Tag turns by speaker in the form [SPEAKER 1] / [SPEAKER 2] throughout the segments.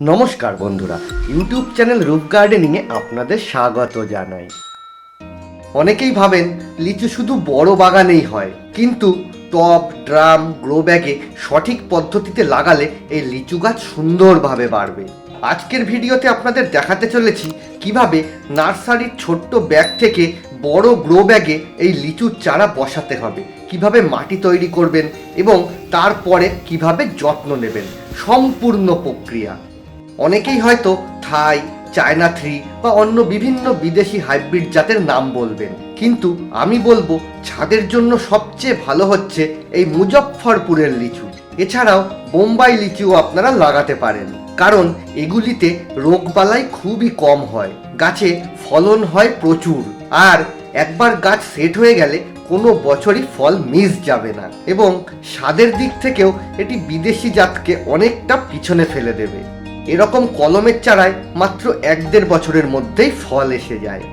[SPEAKER 1] নমস্কার বন্ধুরা, YouTube channel রূপ গার্ডেনিংয়ে আপনাদের স্বাগত জানাই। অনেকেই ভাবেন লিচু শুধু বড় বাগানেই হয়, কিন্তু টব, ড্রাম, গ্রো ব্যাগে সঠিক পদ্ধতিতে লাগালে এই লিচু গাছ সুন্দরভাবে বাড়বে। আজকের ভিডিওতে আপনাদের দেখাতে চলেছি কীভাবে নার্সারির ছোট্ট ব্যাগ থেকে বড় গ্রো ব্যাগে এই লিচুর চারা বসাতে হবে, কীভাবে মাটি তৈরি করবেন এবং তারপরে কীভাবে যত্ন নেবেন। সম্পূর্ণ প্রক্রিয়া। অনেকেই হয়তো থাই, চায়না থ্রি বা অন্য বিভিন্ন বিদেশি হাইব্রিড জাতের নাম বলবেন। কিন্তু আমি বলব, ছাদের জন্য সবচেয়ে ভালো হচ্ছে এই মুজফ্ফরপুরের লিচু। এছাড়াও বোম্বাই লিচুও আপনারা লাগাতে পারেন। কারণ এগুলিতে রোগবালাই খুবই কম হয়। গাছে ফলন হয় প্রচুর। আর একবার গাছ সেট হয়ে গেলে কোনো বছরই ফল মিস যাবে না। এবং স্বাদের দিক থেকেও এটি বিদেশি জাতকে অনেকটা পিছনে ফেলে দেবে। এরকম কলমের চারায় মাত্র এক দেড় বছরের মধ্যেই ফল এসে যায়।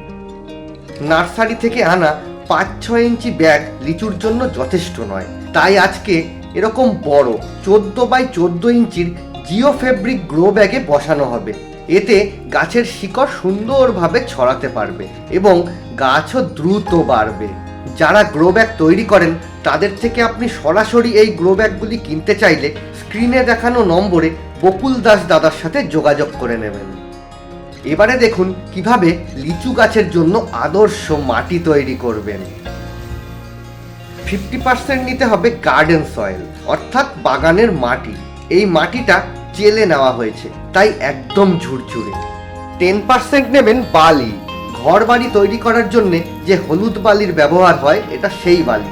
[SPEAKER 1] নার্সারি থেকে আনা পাঁচ ছয় ইঞ্চি ব্যাগ লিচুর জন্য যথেষ্ট নয়। তাই আজকে এরকম বড় চোদ্দ বাই চোদ্দ ইঞ্চির জিও ফেব্রিক গ্রো ব্যাগে বসানো হবে। এতে গাছের শিকড় সুন্দরভাবে ছড়াতে পারবে এবং গাছও দ্রুত বাড়বে। যারা গ্রো ব্যাগ তৈরি করেন তাদের থেকে আপনি সরাসরি এই গ্রো ব্যাগগুলি কিনতে চাইলে স্ক্রিনে দেখানো নম্বরে বকুল দাস দাদার সাথে যোগাযোগ করে নেবেন। এবারে দেখুন কীভাবে লিচু গাছের জন্য আদর্শ মাটি তৈরি করবেন। ফিফটি পার্সেন্ট নিতে হবে গার্ডেন সয়েল, অর্থাৎ বাগানের মাটি। এই মাটিটা চেলে নেওয়া হয়েছে, তাই একদম ঝুরঝুরে। টেন পার্সেন্ট নেবেন বালি ঘর বাড়ি তৈরি করার জন্য যে হলুদ বালির ব্যবহার হয়, এটা সেই বালি।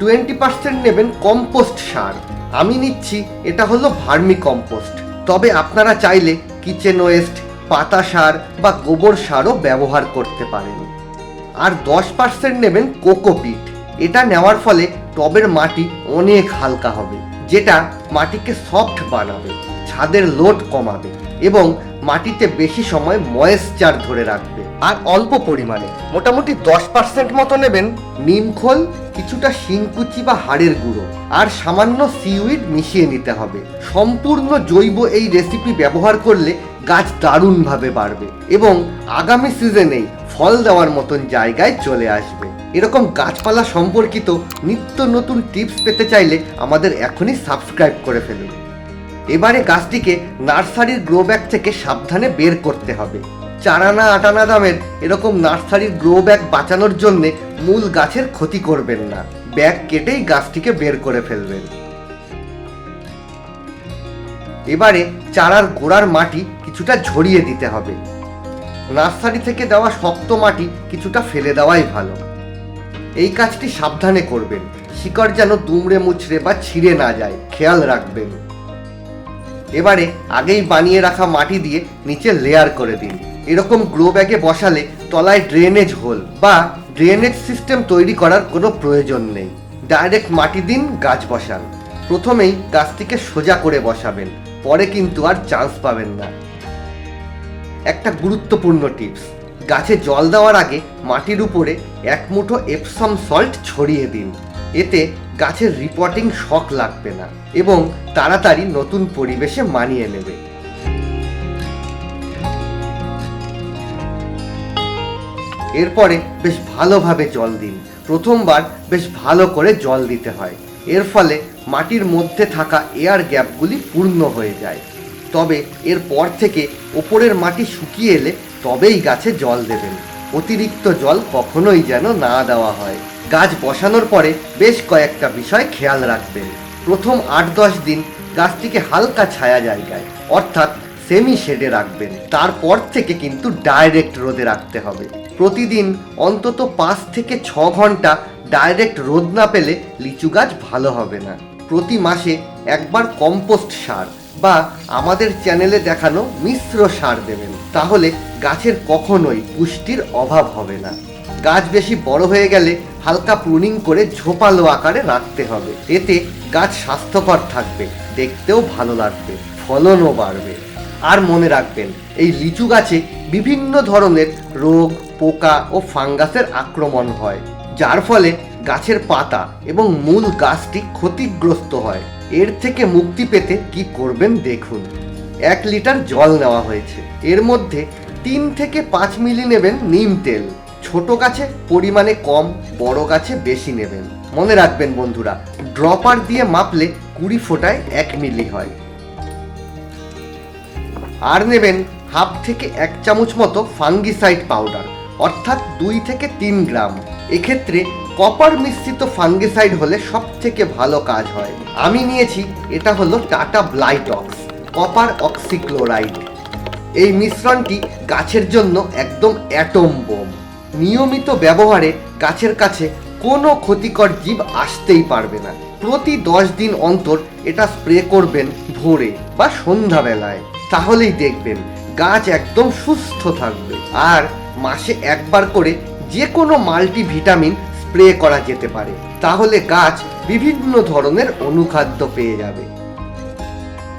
[SPEAKER 1] টোয়েন্টি পার্সেন্ট নেবেন কম্পোস্ট সার। আমি নিচ্ছি, এটা হলো ভার্মি কম্পোস্ট। তবে আপনারা চাইলে কিচেন ওয়েস্ট, পাতা সার বা গোবর সারও ব্যবহার করতে পারেন। আর দশ পার্সেন্ট নেবেন কোকোপিট এটা নেওয়ার ফলে টবের মাটি অনেক হালকা হবে, যেটা মাটিকে সফট বানাবে। ছাদের লোড কমাবে এবং মাটিতে বেশি সময় ময়েশ্চার ধরে রাখবে। আর অল্প পরিমাণে, মোটামুটি দশ পার্সেন্ট মতো নেবেন নিমখোল কিছুটা শিংকুচি বা হাড়ের গুঁড়ো, আর সামান্য সিউইড মিশিয়ে নিতে হবে। সম্পূর্ণ জৈব এই রেসিপি ব্যবহার করলে গাছ দারুণভাবে বাড়বে এবং আগামী সিজনেই ফল দেওয়ার মতন জায়গায় চলে আসবে। এরকম গাছপালা সম্পর্কিত নিত্য নতুন টিপস পেতে চাইলে আমাদের এখনই সাবস্ক্রাইব করে ফেলুন। এবারে গাছটিকে নার্সারির গ্রো ব্যাগ থেকে সাবধানে বের করতে হবে। চারানা আটানা দামের এরকম নার্সারির গ্রো ব্যাগ বাঁচানোর জন্য মূল গাছের ক্ষতি করবেন না। ব্যাগ কেটেই গাছটিকে বের করে ফেলবেন। এবারে চারার গোড়ার মাটি কিছুটা ঝরিয়ে দিতে হবে। নার্সারি থেকে দেওয়া শক্ত মাটি কিছুটা ফেলে দেওয়াই ভালো। এই কাজটি সাবধানে করবেন। শিকড় যেন দুমড়ে মুচড়ে বা ছিঁড়ে না যায়, খেয়াল রাখবেন। এবারে আগেই বানিয়ে রাখা মাটি দিয়ে নিচে লেয়ার করে দিন। এরকম গ্রো ব্যাগে বসালে তলায় ড্রেনেজ হোল বা ড্রেনেজ সিস্টেম তৈরি করার কোনো প্রয়োজন নেই। ডাইরেক্ট মাটি দিন, গাছ বসান। প্রথমেই গাছটিকে সোজা করে বসাবেন। পরে কিন্তু আর চান্স পাবেন না। একটা গুরুত্বপূর্ণ টিপস গাছে জল দেওয়ার আগে মাটির উপরে এক মুঠো এপসম সল্ট ছড়িয়ে দিন। এতে গাছের রিপোর্টিং শখ লাগবে না এবং তাড়াতাড়ি নতুন পরিবেশে মানিয়ে নেবে। এরপরে বেশ ভালোভাবে জল দিন। প্রথমবার বেশ ভালো করে জল দিতে হয়। এর ফলে মাটির মধ্যে থাকা এয়ার গ্যাপগুলি পূর্ণ হয়ে যায়। তবে এরপর থেকে ওপরের মাটি শুকিয়ে এলে তবেই গাছে জল দেবেন। অতিরিক্ত জল কখনোই যেন না দেওয়া হয়। গাছ বসানোর পরে বেশ কয়েকটা বিষয় খেয়াল রাখবেন। প্রথম আট দশ দিন গাছটিকে হালকা ছায়া জায়গায়, অর্থাৎ সেমি শেডে রাখবেন। তারপর থেকে কিন্তু ডাইরেক্ট রোদে রাখতে হবে। প্রতিদিন অন্তত পাঁচ থেকে ছ ঘণ্টা ডাইরেক্ট রোদ না পেলে লিচু গাছ ভালো হবে না। প্রতি মাসে একবার কম্পোস্ট সার বা আমাদের চ্যানেলে দেখানো মিশ্র সার দেবেন। তাহলে গাছের কখনোই পুষ্টির অভাব হবে না। গাছ বেশি বড় হয়ে গেলে হালকা প্রুনিং করে ঝোপালো আকারে রাখতে হবে। এতে গাছ স্বাস্থ্যকর থাকবে, দেখতেও ভালো লাগবে, ফলনও বাড়বে। আর মনে রাখবেন, এই লিচু গাছে বিভিন্ন ধরনের রোগ, পোকা ও ফাঙ্গাসের আক্রমণ হয়, যার ফলে গাছের পাতা এবং মূল গাছটি ক্ষতিগ্রস্ত হয়। এর থেকে মুক্তি পেতে কি করবেন দেখুন। এক লিটার জল নেওয়া হয়েছে। এর মধ্যে তিন থেকে পাঁচ মিলি নেবেন নিম তেল। ছোট গাছে পরিমাণে কম, বড় গাছে বেশি নেবেন। মনে রাখবেন বন্ধুরা, ড্রপার দিয়ে মাপলে কুড়ি ফোঁটায় এক মিলি হয়। আর নেবেন হাফ থেকে এক চামচ মতো ফাঙ্গিসাইড পাউডার, অর্থাৎ দুই থেকে তিন গ্রাম। এক্ষেত্রে কপার মিশ্রিত ফাঙ্গিসাইড হলে সব থেকে ভালো কাজ হয়। আমি নিয়েছি, এটা হলো টাটা ব্লাইটক্স, কপার অক্সিক্লোরাইড। এই মিশ্রণটি গাছের জন্য একদম অ্যাটম বোম। নিয়মিত ব্যবহারে গাছের কাছে কোনো ক্ষতিকর জীব আসতেই পারবে না। প্রতি দশ দিন অন্তর এটা স্প্রে করবেন ভোরে বা সন্ধ্যাবেলায়। তাহলেই দেখবেন গাছ একদম সুস্থ থাকবে। আর মাসে একবার করে যে কোনো মাল্টিভিটামিন স্প্রে করা যেতে পারে। তাহলে গাছ বিভিন্ন ধরনের অনুখাদ্য পেয়ে যাবে।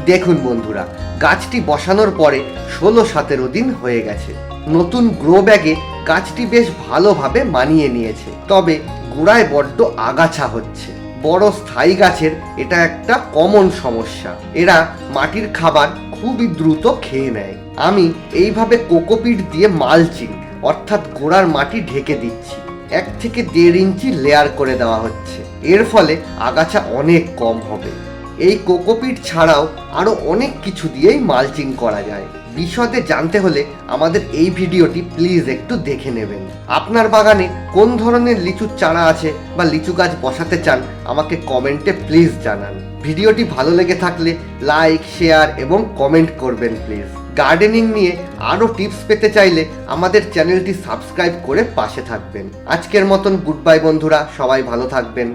[SPEAKER 1] দেখুন বন্ধুরা, গাছটি বসানোর পরে ষোলো সতেরো দিন হয়ে গেছে। নতুন গ্রো ব্যাগে গাছটি বেশ ভালোভাবে মানিয়ে নিয়েছে। তবে গোড়ায় বড্ড আগাছা হচ্ছে। বড় স্থায়ী গাছের এটা একটা কমন সমস্যা। এরা মাটির খাবার খুবই দ্রুত খেয়ে নেয়। আমি এইভাবে কোকোপিট দিয়ে মালচিং, অর্থাৎ গোড়ার মাটি ঢেকে দিচ্ছি। এক থেকে দেড় ইঞ্চি লেয়ার করে দেওয়া হচ্ছে। এর ফলে আগাছা অনেক কম হবে। এই কোকোপিট ছাড়াও আরও অনেক কিছু দিয়েই মালচিং করা যায়। বিশদে জানতে হলে আমাদের এই ভিডিওটি প্লিজ একটু দেখে নেবেন। আপনার বাগানে কোন ধরনের লিচুর চারা আছে বা লিচু গাছ বসাতে চান, আমাকে কমেন্টে প্লিজ জানান। ভিডিওটি ভালো লেগে থাকলে লাইক, শেয়ার এবং কমেন্ট করবেন প্লিজ। গার্ডেনিং নিয়ে আরও টিপস পেতে চাইলে আমাদের চ্যানেলটি সাবস্ক্রাইব করে পাশে থাকবেন। আজকের মতন গুড বাই বন্ধুরা, সবাই ভালো থাকবেন।